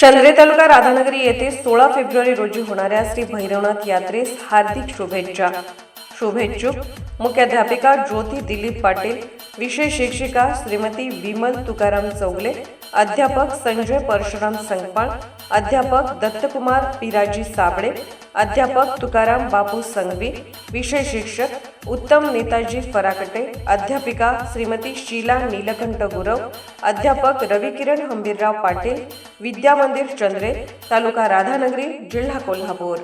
चंद्रे तालुका राधानगरी येथे सोळा फेब्रुवारी रोजी होणाऱ्या श्री भैरवनाथ यात्रेस हार्दिक शुभेच्छा. शुभेच्छुक मुख्याध्यापिका ज्योती दिलीप पाटील विषय शिक्षिका श्रीमती विमल तुकाराम चौगले अध्यापक संजय परशुराम संगपाळ अध्यापक दत्तकुमार पिराजी साबळे अध्यापक तुकाराम बापू संघवी विषय शिक्षक उत्तम नेताजी फराकटे अध्यापिका श्रीमती शीला नीलकंठ गुरव अध्यापक रविकिरण हंबीरराव पाटील विद्या मंदिर चंद्रे तालुका राधानगरी जिल्हा कोल्हापूर.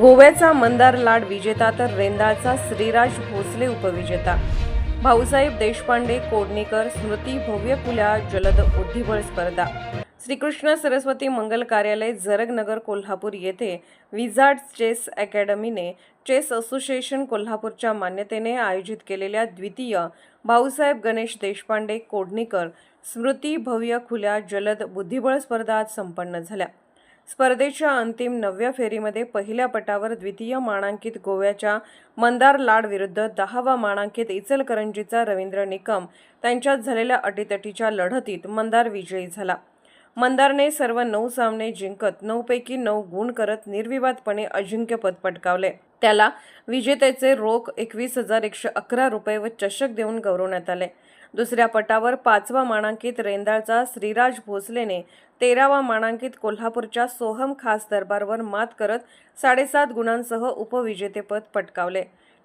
गोव्याचा मंदार लाड विजेता तर रेंदाळचा श्रीराज भोसले उपविजेता. भाऊसाहेब देशपांडे कोडणीकर स्मृती भव्य पुल्या जलद बुद्धिबळ स्पर्धा. श्रीकृष्ण सरस्वती मंगल कार्यालय जरगनगर कोल्हापूर येथे विझार्ड चेस अकॅडमीने चेस असोसिएशन कोल्हापूरच्या मान्यतेने आयोजित केलेल्या द्वितीय भाऊसाहेब गणेश देशपांडे कोडणीकर स्मृती भव्य खुल्या जलद बुद्धिबळ स्पर्धा आज संपन्न झाल्या. स्पर्धेच्या अंतिम नवव्या फेरीमध्ये पहिल्या पटावर द्वितीय मानांकित गोव्याच्या मंदार लाड विरुद्ध दहावा मानांकित इचलकरंजीचा रवींद्र निकम त्यांच्यात झालेल्या अटीतटीच्या लढतीत मंदार विजयी झाला. मंदारने सर्व नऊ सामने जिंकत नऊपैकी नऊ गुण करत निर्विवादपणे अजिंक्यपद पटकावले. त्याला विजेत्याचे रोख एकवीस हजार एकशे अकरा रुपये व चषक देऊन गौरवण्यात आले. दुसऱ्या पटावर पाचवा मानांकित रेंदाळचा श्रीराज भोसलेने तेरावा मानांकित कोल्हापूरच्या सोहम खास दरबारवर मात करत साडेसात गुणांसह उपविजेतेपद पटकावले.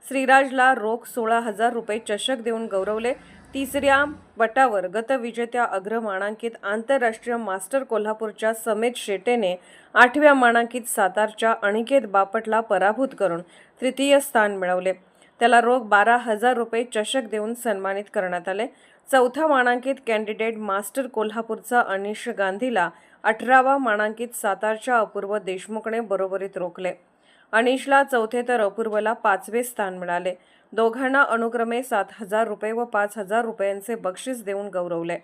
श्रीराजला रोख सोळा हजार रुपये चषक देऊन गौरवले. तिसऱ्या पटावर गतविजेत्या अग्रमानांकित आंतरराष्ट्रीय मास्टर कोल्हापूरच्या समेत शेटेने आठव्या मानांकित सातारच्या अनिकेत बापटला पराभूत करून तृतीय स्थान मिळवले. त्याला रोख बारा हजार रुपये चषक देऊन सन्मानित करण्यात आले. चौथा मानांकित कॅन्डिडेट मास्टर कोल्हापूरचा अनिश गांधीला अठरावा मानांकित सातारच्या अपूर्व देशमुखने बरोबरीत रोखले. अनिशला चौथे तर अपूर्वला पाचवे स्थान मिळाले. दोघांना अनुक्रमे सात हजार रुपये व पाच हजार रुपयांचे बक्षीस देऊन गौरवले.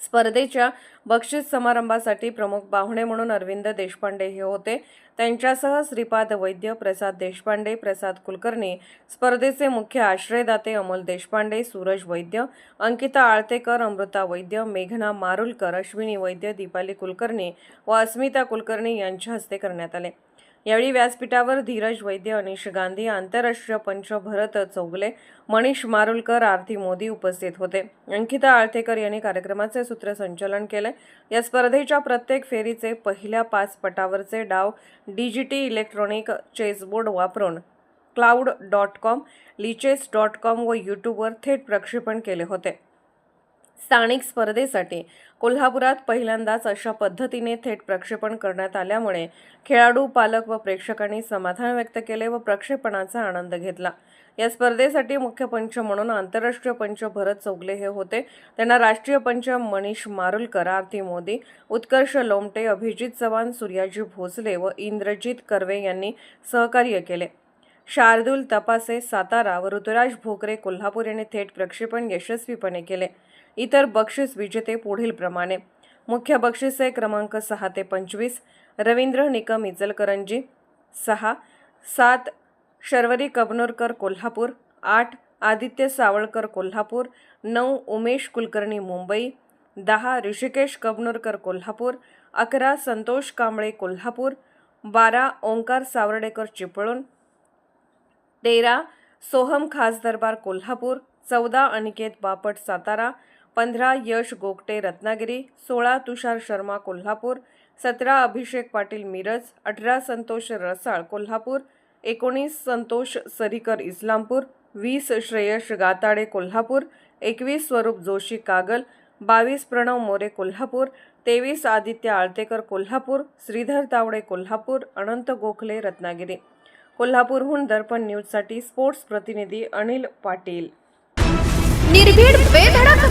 स्पर्धेच्या बक्षीस समारंभासाठी प्रमुख पाहुणे म्हणून अरविंद देशपांडे हे होते. त्यांच्यासह श्रीपाद वैद्य प्रसाद देशपांडे प्रसाद कुलकर्णी स्पर्धेचे मुख्य आश्रयदाते अमोल देशपांडे सूरज वैद्य अंकिता आळतेकर अमृता वैद्य मेघना मारुलकर अश्विनी वैद्य दीपाली कुलकर्णी व अस्मिता कुलकर्णी यांच्या हस्ते करण्यात आले. यावेळी व्यासपीठावर धीरज वैद्य अनिश गांधी आंतरराष्ट्रीय पंच भरत चौगले मनीष मारुलकर आरती मोदी उपस्थित होते. अंकिता आळतेकर यांनी कार्यक्रमाचे सूत्रसंचालन केले. या स्पर्धेच्या प्रत्येक फेरीचे पहिल्या पाच पटावरचे डाव डीजीटी इलेक्ट्रॉनिक चेसबोर्ड वापरून cloud dot com lichess dot com व यूट्यूबवर थेट प्रक्षेपण केले होते. स्थानिक स्पर्धेसाठी कोल्हापुरात पहिल्यांदाच अशा पद्धतीने थेट प्रक्षेपण करण्यात आल्यामुळे खेळाडू पालक व प्रेक्षकांनी समाधान व्यक्त केले व प्रक्षेपणाचा आनंद घेतला. या स्पर्धेसाठी मुख्य पंच म्हणून आंतरराष्ट्रीय पंच भरत चौगले हे होते. त्यांना राष्ट्रीय पंच मनीष मारुलकर आरती मोदी उत्कर्ष लोमटे अभिजित चव्हाण सूर्याजी भोसले व इंद्रजित कर्वे यांनी सहकार्य केले. शार्दूल तपासे सातारा व ऋतुराज भोकरे कोल्हापूर यांनी थेट प्रक्षेपण यशस्वीपणे केले. इतर बक्षीस विजेते पुढील प्रमाणे मुख्य बक्षिसे क्रमांक सहा ते पंचवीस रवींद्र निकम इचलकरंजी सहा सात शर्वरी कबनोरकर कोल्हापूर आठ आदित्य सावळकर कोल्हापूर नऊ उमेश कुलकर्णी मुंबई दहा ऋषिकेश कबनोरकर कोल्हापूर अकरा संतोष कांबळे कोल्हापूर बारा ओंकार सावर्डेकर चिपळूण तेरा सोहम खास दरबार कोल्हापूर चौदा अनिकेत बापट सातारा पंधरा यश गोगटे रत्नागिरी सोळा तुषार शर्मा कोल्हापूर सतरा अभिषेक पाटील मिरज अठरा संतोष रसाळ कोल्हापूर एकोणीस संतोष सरीकर इस्लामपूर वीस श्रेयश गाताडे कोल्हापूर एकवीस स्वरूप जोशी कागल बावीस प्रणव मोरे कोल्हापूर तेवीस आदित्य आळतेकर कोल्हापूर श्रीधर तावडे कोल्हापूर अनंत गोखले रत्नागिरी. कोल्हापूरहून दर्पण न्यूजसाठी स्पोर्ट्स प्रतिनिधी अनिल पाटील. निर्भीड बेधडक